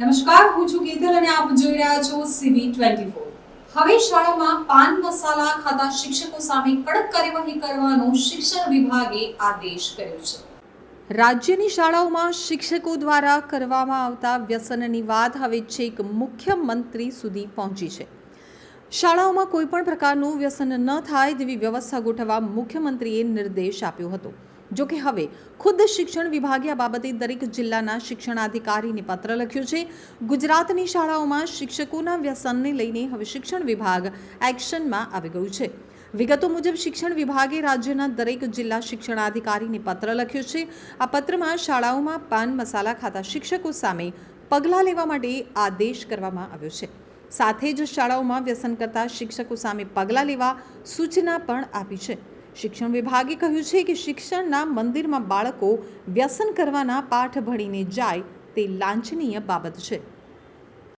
નમસ્કાર, હું છું કેતલ અને આપ જોઈ રહ્યા છો સીવી ટ્વેન્ટી હવે શાળામાં પાન મસાલા ખાતા શિક્ષકો સામે કડક કાર્યવાહી કરવાનો શિક્ષણ વિભાગે આદેશ કર્યો છે. રાજ્યની શાળાઓમાં શિક્ષકો દ્વારા કરવામાં આવતા વ્યસનની વાત હવે છેક મુખ્યમંત્રી સુધી પહોંચી છે. શાળાઓમાં કોઈ પણ પ્રકારનું વ્યસન ન થાય તેવી વ્યવસ્થા ગોઠવવા મુખ્યમંત્રીએ નિર્દેશ આપ્યો હતો. જો કે હવે ખુદ શિક્ષણ વિભાગે આ બાબતે દરેક જિલ્લાના શિક્ષણાધિકારીને પત્ર લખ્યો છે. ગુજરાતની શાળાઓમાં શિક્ષકોના વ્યસનને લઈને હવે શિક્ષણ વિભાગ એક્શનમાં આવી ગયું છે. વિગતો મુજબ શિક્ષણ વિભાગે રાજ્યના દરેક જિલ્લા શિક્ષણાધિકારીને પત્ર લખ્યો છે. આ પત્રમાં શાળાઓમાં પાન મસાલા ખાતા શિક્ષકો સામે પગલાં લેવા માટે આદેશ કરવામાં આવ્યો છે. સાથે જ શાળાઓમાં વ્યસન કરતા શિક્ષકો સામે પગલાં લેવા સૂચના પણ આપી છે. શિક્ષણ વિભાગે કહ્યું છે કે શિક્ષણના મંદિરમાં બાળકો વ્યસન કરવાના પાઠ ભણીને જાય તે લાંછનીય બાબત છે.